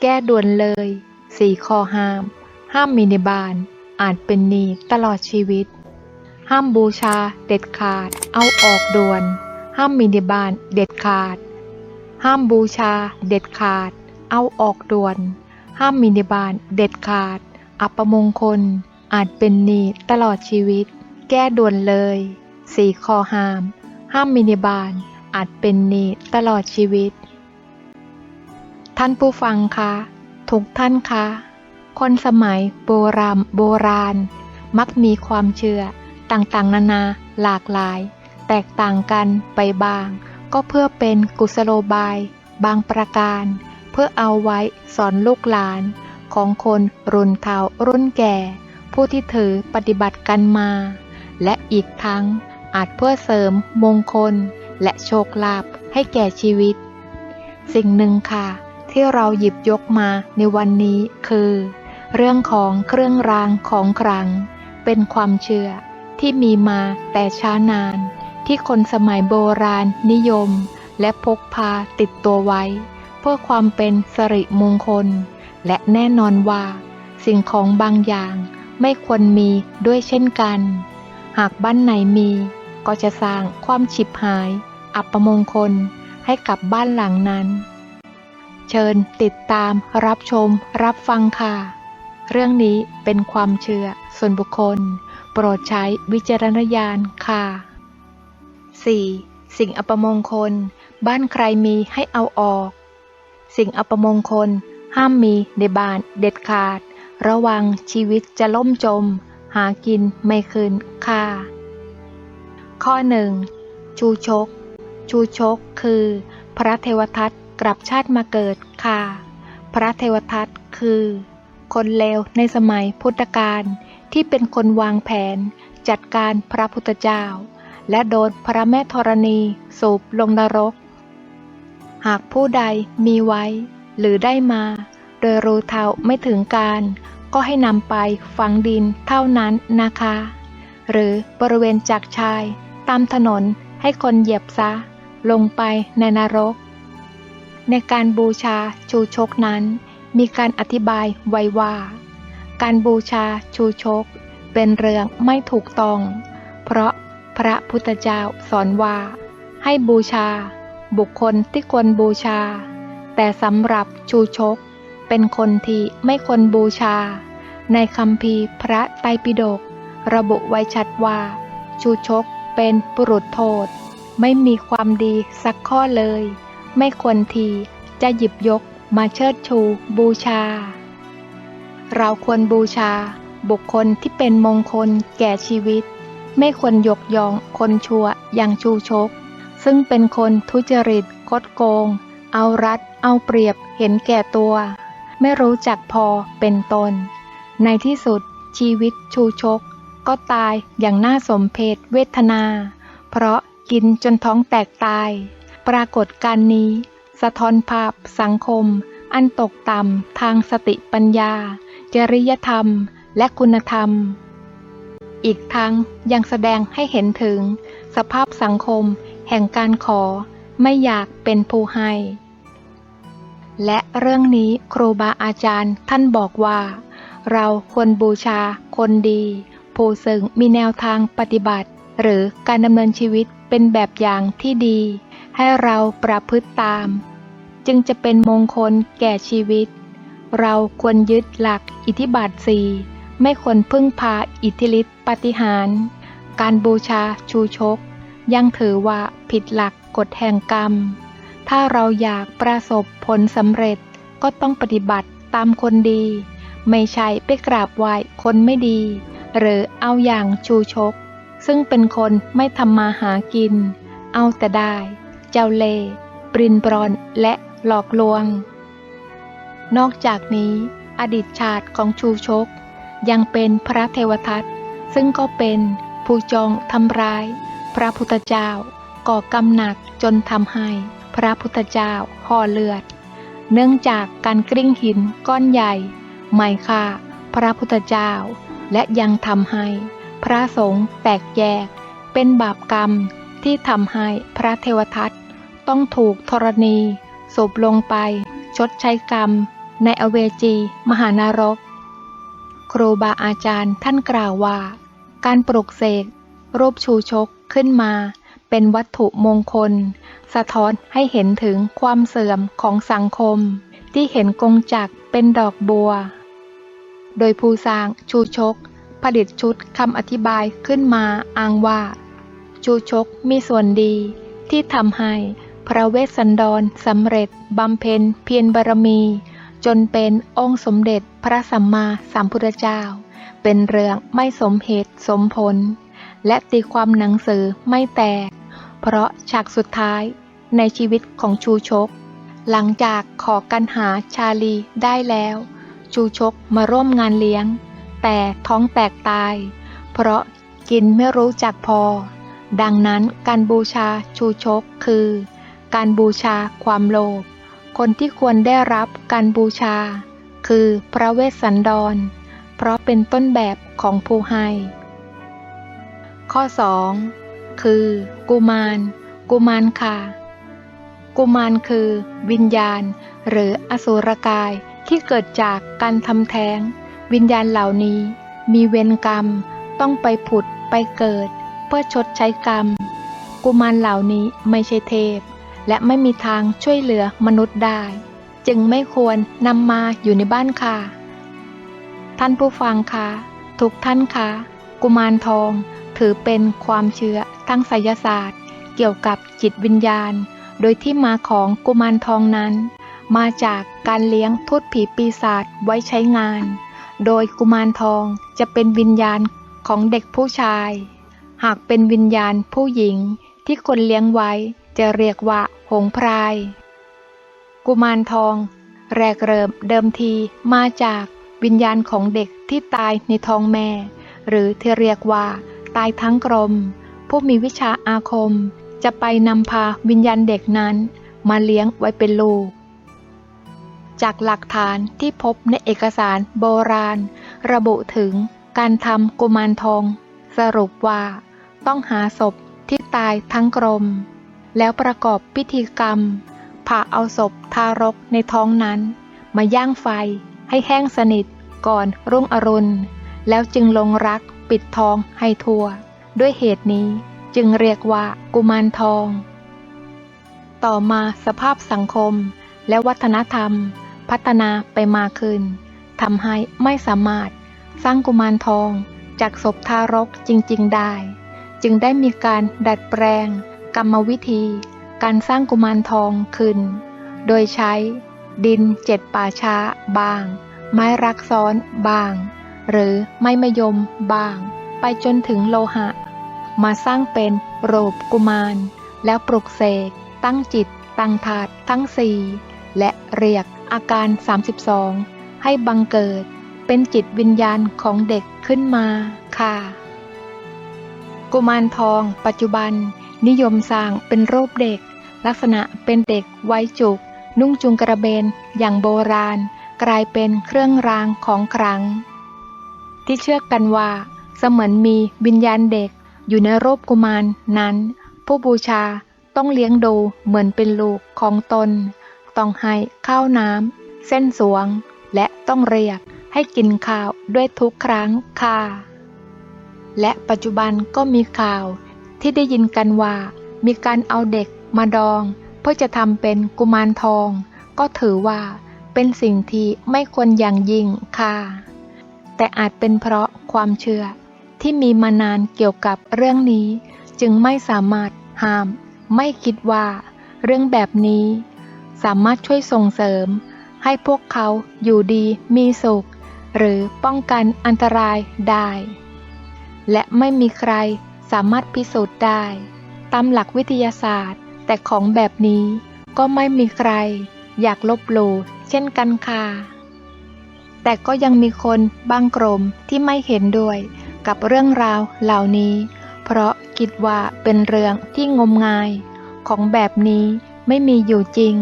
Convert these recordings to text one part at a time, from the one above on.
แก้ด่วนเลยสี่ข้อห้าม ห้ามมีในบ้านอาจเป็นหนี้ตลอดชีวิต ห้ามบูชา เด็ดขาด เอาออกด่วน ห้ามมีในบ้านเด็ดขาด ห้ามบูชา เด็ดขาด เอาออกด่วน ห้ามมีในบ้านเด็ดขาด อัปมงคล อาจเป็นหนี้ตลอดชีวิต แก้ด่วนเลยสี่ข้อห้าม ห้ามมีในบ้านอาจเป็นหนี้ตลอดชีวิต ท่านผู้ฟังคะทุกท่านคะ คนสมัยโบราณโบราณ มักมีความเชื่อต่างๆ นานาหลากหลาย แตกต่างกันไปบ้าง ก็เพื่อเป็นกุศโลบาย บางประการ เพื่อเอาไว้สอนลูกหลาน ของคนรุ่นเฒ่ารุ่นแก่ ผู้ที่ถือปฏิบัติกันมา และอีกทั้งอาจเพื่อเสริมมงคลและโชคลาภให้แก่ชีวิต สิ่งหนึ่งค่ะ ที่เราหยิบยกมาในวันนี้คือ เรื่องของเครื่องรางของขลัง เป็นความเชื่อที่มีมาแต่ช้านาน ที่คนสมัยโบราณนิยม และพกพาติดตัวไว้ เพื่อความเป็นสิริมงคล และแน่นอนว่า สิ่งของบางอย่างไม่ควรมีด้วยเช่นกัน หากบ้านไหนมีก็จะสร้างความฉิบหาย อัปมงคลให้กับบ้านหลังนั้น เชิญติดตาม รับชม รับฟังค่ะ เรื่องนี้เป็นความเชื่อส่วนบุคคล โปรดใช้วิจารณญาณค่ะ 4. สิ่งอัปมงคล บ้านใครมีให้เอาออก สิ่งอัปมงคล ห้ามมีในบ้านเด็ดขาด ระวังชีวิตจะล่มจม หากินไม่คืนค่ะ ข้อหนึ่งชูชก ชูชกคือ พระเทวทัต กลับชาติมาเกิดค่ะ พระเทวทัตคือ คนเลวในสมัยพุทธกาลที่เป็นคนวางแผน จัดการพระพุทธเจ้า และโดนพระแม่ธรณีสูบลงนรก หากผู้ใดมีไว้ หรือได้มา โดยรู้เท่าไม่ถึงการ ก็ให้นำไปฝังดินเท่านั้นนะคะ หรือบริเวณจักชาย ตามถนนให้คนเหยียบซะ ลงไปในนรก ในการบูชาชูชกนั้น มีการอธิบายไว้ว่า การบูชาชูชก เป็นเรื่องไม่ถูกต้อง เพราะพระพุทธเจ้าสอนว่า ให้บูชา บุคคลที่ควรบูชา แต่สำหรับชูชก เป็นคนที่ไม่ควรบูชา ในคำพีพระไตรปิฎกระบุไว้ชัดว่า ชูชกเป็นปุรุษโทษ ไม่มีความดีสักข้อเลย ไม่ควรทีจะหยิบยกมาเชิดชูบูชา เราควรบูชาบุคคลที่เป็นมงคลแก่ชีวิต ไม่ควรยกยองคนชั่วอย่างชูชก ซึ่งเป็นคนทุจริตคดโกง เอารัด เอาเปรียบเห็นแก่ตัว ไม่รู้จักพอเป็นตน ในที่สุดชีวิตชูชก ก็ตายอย่างน่าสมเพชเวทนา เพราะกินจนท้องแตกตาย ปรากฏการนี้ สะท้อนภาพ สังคม อันตกต่ำทางสติปัญญา จริยธรรม และคุณธรรม อีกทั้งยังแสดงให้เห็นถึง สภาพสังคม แห่งการขอไม่อยากเป็นผู้ให้ และเรื่องนี้ครูบาอาจารย์ท่านบอกว่า เราควรบูชาคนดี ผู้ซึ่งมีแนวทางปฏิบัติ หรือการดำเนินชีวิตเป็นแบบอย่างที่ดี ให้เราประพฤติตาม จึงจะเป็นมงคลแก่ชีวิต เราควรยึดหลักอิทธิบาทสี่ไม่ควรพึ่งพาอิทธิฤทธิปฏิหาร การบูชาชูชก ยังถือว่าผิดหลักกฎแห่งกรรม ถ้าเราอยากประสบผลสำเร็จก็ต้องปฏิบัติตามคนดี ไม่ใช่ไปกราบไหว้คนไม่ดี หรือเอาอย่างชูชก ซึ่งเป็นคนไม่ทำมาหากิน เอาแต่ได้ เจ้าเล่ห์ปรินปรอนและหลอกลวง นอกจากนี้ อดีตชาติของชูชก ยังเป็นพระเทวทัตซึ่งก็เป็นผู้จองทำร้าย พระพุทธเจ้าก่อกรรมหนักจนทำให้พระพุทธเจ้าห่อเลือด เนื่องจากการกริ้งหินก้อนใหญ่ไม่ฆ่าพระพุทธเจ้า และยังทำให้ พระสงฆ์แตกแยกเป็นบาปกรรม ที่ทำให้พระเทวทัตต้องถูกธรณีสูบลงไป ชดใช้กรรม ในอเวจี มหานรก ครูบาอาจารย์ท่านกล่าวว่า การปลุกเสกรูปชูชกขึ้นมา เป็นวัตถุมงคล สะท้อนให้เห็นถึงความเสื่อมของสังคม ที่เห็นกงจักเป็นดอกบัว โดยผู้สร้างชูชก ผลิตชุดคำอธิบายขึ้นมาอ้างว่า ชูชกมีส่วนดี ที่ทำให้พระเวสสันดรสำเร็จบำเพ็ญเพียรบารมี จนเป็นองค์สมเด็จพระสัมมาสัมพุทธเจ้า เป็นเรื่องไม่สมเหตุสมผล และตีความหนังสือไม่แตก เพราะฉากสุดท้ายในชีวิตของชูชก หลังจากขอกันหาชาลีได้แล้ว ชูชกมาร่วมงานเลี้ยง แต่ท้องแตกตาย เพราะกินไม่รู้จักพอ ดังนั้นการบูชาชูชกคือ การบูชาความโลภ คนที่ควรได้รับการบูชา คือพระเวสสันดร เพราะเป็นต้นแบบของผู้ให้ ข้อ 2 คือ กุมาร กุมารค่ะ กุมารคือ วิญญาณ หรืออสุรกายที่เกิดจากการทำแท้ง วิญญาณเหล่านี้ มีเวรกรรม ต้องไปผุดไปเกิด เพื่อชดใช้กรรม กุมารเหล่านี้ไม่ใช่เทพ และไม่มีทางช่วยเหลือมนุษย์ได้ จึงไม่ควรนำมาอยู่ในบ้านค่ะ ท่านผู้ฟังคะทุกท่านคะกุมารทองถือเป็นความเชื่อทางไสยศาสตร์ เกี่ยวกับจิตวิญญาณ โดยที่มาของกุมารทองนั้น มาจากการเลี้ยงทูตผีปีศาจไว้ใช้งาน โดยกุมารทองจะเป็นวิญญาณของเด็กผู้ชาย หากเป็นวิญญาณผู้หญิงที่คนเลี้ยงไว้จะเรียกว่าหงพราย กุมารทอง แรกเริ่มเดิมทีมาจากวิญญาณของเด็กที่ตายในท้องแม่ หรือที่เรียกว่า ตายทั้งกลม ผู้มีวิชาอาคม จะไปนำพาวิญญาณเด็กนั้น มาเลี้ยงไว้เป็นลูก จากหลักฐานที่พบในเอกสารโบราณ ระบุถึงการทำกุมารทอง สรุปว่า ต้องหาศพที่ตายทั้งกลมแล้วประกอบพิธีกรรม ผ่าเอาศพทารกในท้องนั้น มาย่างไฟให้แห้งสนิทก่อนรุ่งอรุณ แล้วจึงลงรักปิดทองให้ทั่ว ด้วยเหตุนี้จึงเรียกว่ากุมารทอง ต่อมาสภาพสังคมและวัฒนธรรม พัฒนาไปมากขึ้นทำให้ไม่สามารถสร้างกุมารทองจากศพทารกจริง ๆ ได้ จึงได้มีการดัดแปลง กรรมวิธี การสร้างกุมารทองขึ้น โดยใช้ ดินเจ็ดป่าช้าบาง ไม้รักซ้อนบาง หรือไม้มะยมบาง ไปจนถึงโลหะ มาสร้างเป็นรูปกุมาร แล้วปลุกเสก ตั้งจิต ตั้งถาดทั้งสี่และเรียกอาการ 32 ให้บังเกิดเป็นจิตวิญญาณของเด็กขึ้นมาค่ะ กุมารทอง ปัจจุบัน นิยมสร้างเป็นรูปเด็ก ลักษณะเป็นเด็กไว้จุก นุ่งจุงกระเบนอย่างโบราณ กลายเป็นเครื่องรางของขลังที่เชื่อกันว่า เสมือนมีวิญญาณเด็กอยู่ในรูปกุมารนั้น ผู้บูชาต้องเลี้ยงดูเหมือนเป็นลูกของตน ต้องให้ข้าวน้ำเส้นสวง และต้องเรียกให้กินข้าวด้วยทุกครั้งค่ะ และปัจจุบันก็มีข่าวที่ได้ยินกันว่า มีการเอาเด็กมาดอง เพื่อจะทำเป็นกุมารทอง ก็ถือว่าเป็นสิ่งที่ไม่ควรอย่างยิ่งค่ะ แต่อาจเป็นเพราะความเชื่อที่มีมานานเกี่ยวกับเรื่องนี้ จึงไม่สามารถห้าม ไม่คิดว่า เรื่องแบบนี้ สามารถช่วยส่งเสริม ให้พวกเขาอยู่ดีมีสุข หรือป้องกันอันตรายได้ และไม่มีใครสามารถพิสูจน์ได้ ตามหลักวิทยาศาสตร์ แต่ของแบบนี้ก็ไม่มีใคร อยากลบหลู่เช่นกันค่ะ แต่ก็ยังมีคนบางกลุ่มที่ไม่เห็นด้วย กับเรื่องราวเหล่านี้ เพราะคิดว่าเป็นเรื่องที่งมงาย ของแบบนี้ไม่มีอยู่จริง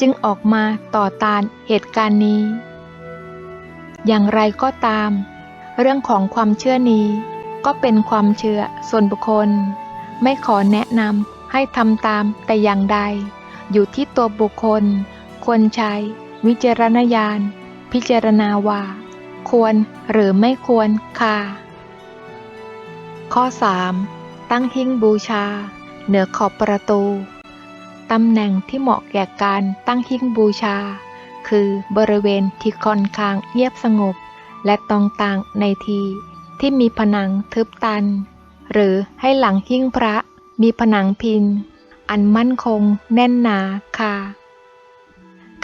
จึงออกมาต่อต้านเหตุการณ์นี้ อย่างไรก็ตาม เรื่องของความเชื่อนี้ ก็เป็นความเชื่อส่วนบุคคล ไม่ขอแนะนำให้ทำตามแต่อย่างใด อยู่ที่ตัวบุคคล ควรใช้ วิจารณญาณ พิจารณาว่า ควรหรือไม่ควรค่ะ ข้อ 3. ตั้งหิ้งบูชา เหนือขอบประตู ตำแหน่งที่เหมาะแก่การตั้งหิ้งบูชา คือบริเวณที่ค่อนข้างเงียบสงบและตรงต่างในที่ ที่มีผนังทึบตัน หรือให้หลังหิ้งพระมีผนังพิน อันมั่นคงแน่นหนาค่ะ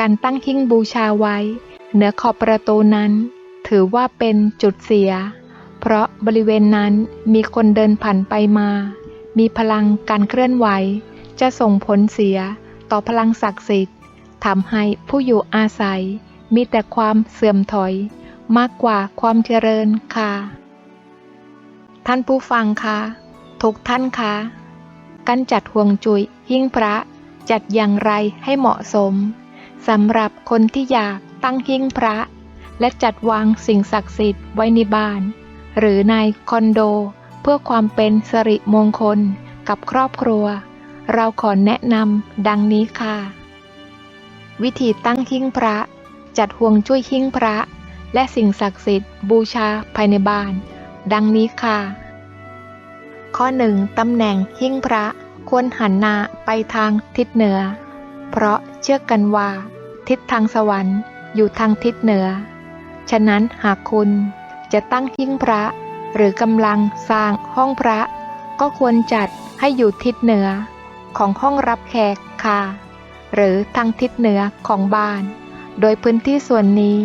การตั้งหิ้งบูชาไว้ เหนือขอบประตูนั้น ถือว่าเป็นจุดเสีย เพราะบริเวณนั้นมีคนเดินผ่านไปมา มีพลังการเคลื่อนไหว จะส่งผลเสียต่อพลังศักดิ์สิทธิ์ทำให้ผู้อยู่อาศัยมีแต่ความเสื่อมถอยมากกว่าความเจริญค่ะ ท่านผู้ฟังคะทุกท่านคะการจัดห่วงจุยหิ้งพระจัดอย่างไรให้เหมาะสมสำหรับคนที่อยากตั้งหิ้งพระ และจัดวางสิ่งศักดิ์สิทธิ์ไว้ในบ้าน หรือในคอนโด เพื่อความเป็นสิริมงคลกับครอบครัว เราขอแนะนำดังนี้ค่ะ วิธีตั้งหิ้งพระ จัดห่วงจุ้ยหิ้งพระ และสิ่งศักดิ์สิทธิ์บูชาภายในบ้าน ดังนี้ค่ะ ข้อหนึ่งตำแหน่งหิ้งพระควรหันหน้าไปทางทิศเหนือ เพราะเชื่อกันว่า ทิศทางสวรรค์อยู่ทางทิศเหนือ ฉะนั้นหากคุณจะตั้งหิ้งพระ หรือกำลังสร้างห้องพระ ก็ควรจัดให้อยู่ทิศเหนือ ของห้องรับแขกค่ะ หรือทางทิศเหนือของบ้าน โดยพื้นที่ส่วนนี้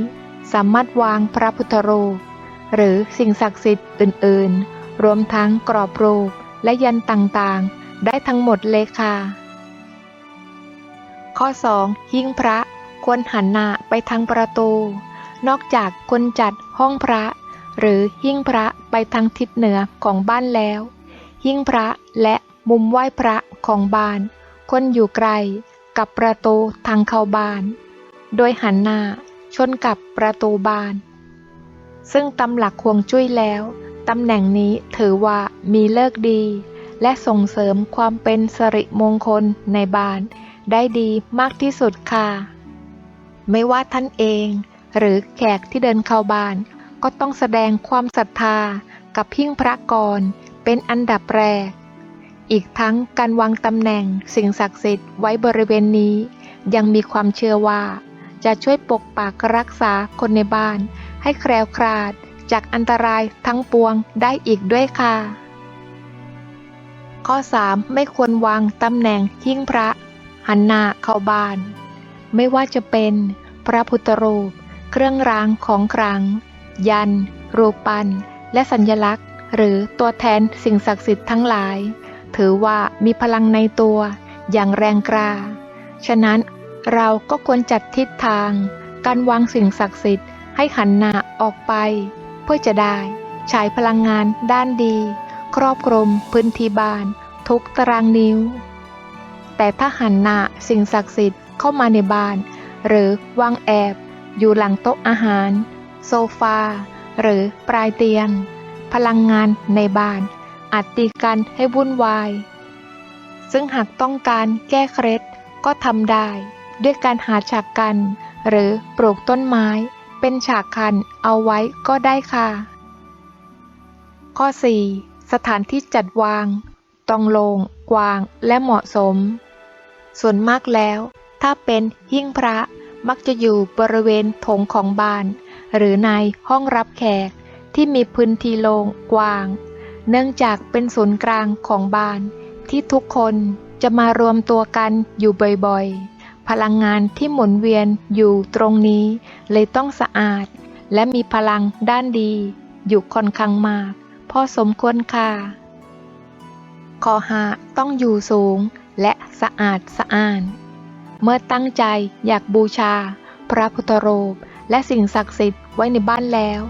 สามารถวางพระพุทธรูป หรือสิ่งศักดิ์สิทธิ์อื่น ๆ รวมทั้งกรอบรูปและยันต่างๆ ได้ทั้งหมดเลยค่ะ ข้อ 2. หิ้งพระควรหันหน้าไปทางประตู นอกจากควรจัดห้องพระ หรือหิ้งพระไปทางทิศเหนือของบ้านแล้ว หิ้งพระและมุมไหว้พระของบ้านควรอยู่ไกลกับประตูทางเข้าบ้าน โดยหันหน้าชนกับประตูบ้าน ซึ่งตำหลักควงจุ้ยแล้ว ตำแหน่งนี้ถือว่ามีเลิกดี และส่งเสริมความเป็นสิริมงคลในบ้าน ได้ดีมากที่สุดค่ะ ไม่ว่าท่านเอง หรือแขกที่เดินเข้าบ้าน ก็ต้องแสดงความศรัทธากับพิ้งพระกรเป็นอันดับแรก อีกทั้งการวางตำแหน่งสิ่งศักดิ์สิทธิ์ไว้บริเวณนี้ ยังมีความเชื่อว่า จะช่วยปกปักรักษาคนในบ้าน ให้แคล้วคลาดจากอันตรายทั้งปวงได้อีกด้วยค่ะ ข้อ 3. ไม่ควรวางตำแหน่งหิ้งพระ หันหน้าเข้าบ้าน ไม่ว่าจะเป็นพระพุทธรูป เครื่องรางของขลัง ยัน รูปปั้นและสัญลักษณ์ หรือตัวแทนสิ่งศักดิ์สิทธิ์ทั้งหลาย ถือว่ามีพลังในตัวอย่างแรงกล้า ฉะนั้นเราก็ควรจัดทิศทาง การวางสิ่งศักดิ์สิทธิ์ ให้หันหน้าออกไป เพื่อจะได้ฉายพลังงานด้านดี ครอบคลุมพื้นที่บ้าน ทุกตารางนิ้ว แต่ถ้าหันหน้าสิ่งศักดิ์สิทธิ์เข้ามาในบ้าน หรือวางแอบ อยู่หลังโต๊ะอาหาร โซฟา หรือปลายเตียง พลังงานในบ้านอาจตีกันให้วุ่นวาย ซึ่งหากต้องการแก้เคล็ดก็ทำได้ ด้วยการหาฉากกัน หรือปลูกต้นไม้ เป็นฉากคันเอาไว้ก็ได้ค่ะ ข้อ 4. สถานที่จัดวาง ต้องโลง่งกว้างและเหมาะสม ส่วนมากแล้ว ถ้าเป็นหิ้งพระมักจะอยู่บริเวณโถงของบ้าน หรือในห้องรับแขกที่มีพื้นที่โล่งกว้าง เนื่องจากเป็นศูนย์กลางของบ้านที่ทุกคนจะมารวมตัวกันอยู่บ่อยๆ พลังงานที่หมุนเวียนอยู่ตรงนี้ เลยต้องสะอาด และมีพลังด้านดี อยู่ค่อนข้างมากพอสมควรค่ะขอหาต้องอยู่สูงและสะอาดสะอ้าน เมื่อตั้งใจอยากบูชา พระพุทธรูปและสิ่งศักดิ์สิทธิ์ไว้ในบ้านแล้ว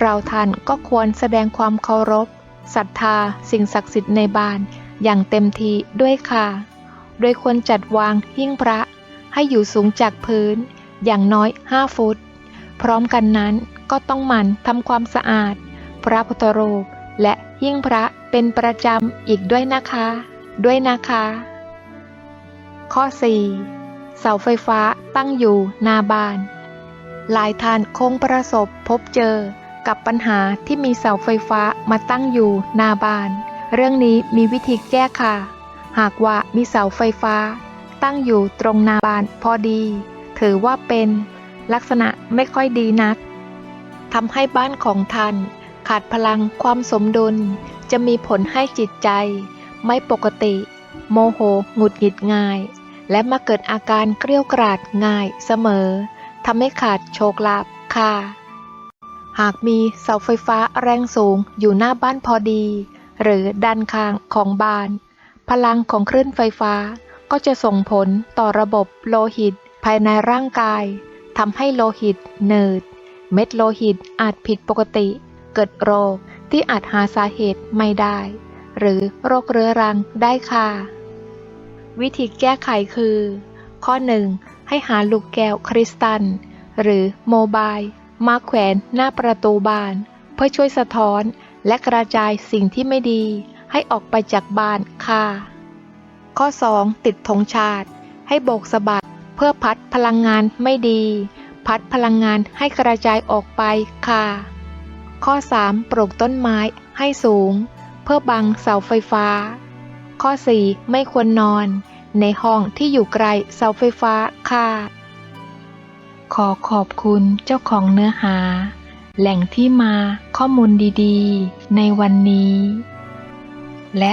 เราท่านก็ควรแสดงความเคารพศรัทธาสิ่งศักดิ์สิทธิ์ในบ้านอย่างเต็มที่ด้วยค่ะ โดยควรจัดวางหิ้งพระ ให้อยู่สูงจากพื้น อย่างน้อย 5 ฟุต พร้อมกันนั้นก็ต้องหมั่นทำความสะอาด พระพุทธรูปและหิ้งพระเป็นประจำอีกด้วยนะคะ ด้วยนะคะ ข้อ 4. เสาไฟฟ้าตั้งอยู่หน้าบ้าน หลายท่านคงประสบพบเจอกับปัญหาที่มีเสาไฟฟ้ามาตั้งอยู่หน้าบ้าน เรื่องนี้มีวิธีแก้ค่ะ หากว่ามีเสาไฟฟ้า ตั้งอยู่ตรงนาบ้านพอดี ถือว่าเป็นลักษณะไม่ค่อยดีนักทำให้บ้านของท่านขาดพลังความสมดุล จะมีผลให้จิตใจ ไม่ปกติ โมโหหงุดหงิดง่าย และมาเกิดอาการเกรี้ยวกราดง่ายเสมอทำให้ขาดโชคลาภค่ะ หากมีเสาไฟฟ้าแรงสูงอยู่หน้าบ้านพอดี หรือด้านข้างของบ้าน พลังของคลื่นไฟฟ้า ก็จะส่งผลต่อระบบโลหิตภายในร่างกายทำให้โลหิตเนิดเม็ดโลหิตอาจผิดปกติ เกิดโรคที่อาจหาสาเหตุไม่ได้ หรือโรคเรื้อรังได้ค่ะ วิธีแก้ไขคือ ข้อ 1. ให้หาลูกแก้วคริสตัล หรือโมบายมาแขวนหน้าประตูบาน เพื่อช่วยสะท้อนและกระจายสิ่งที่ไม่ดีให้ออกไปจากบ้านค่ะ ข้อ 2. ติดธงชาติ ให้โบกสะบัดเพื่อพัดพลังงานไม่ดี พัดพลังงานให้กระจายออกไปค่ะ ข้อ 3. ปลูกต้นไม้ให้สูง เพื่อบังเสาไฟฟ้า ข้อ 4. ไม่ควรนอน ในห้องที่อยู่ไกลเสาไฟฟ้าค่ะขอขอบคุณเจ้าของเนื้อหา แหล่งที่มาข้อมูลดีๆ ในวันนี้ และ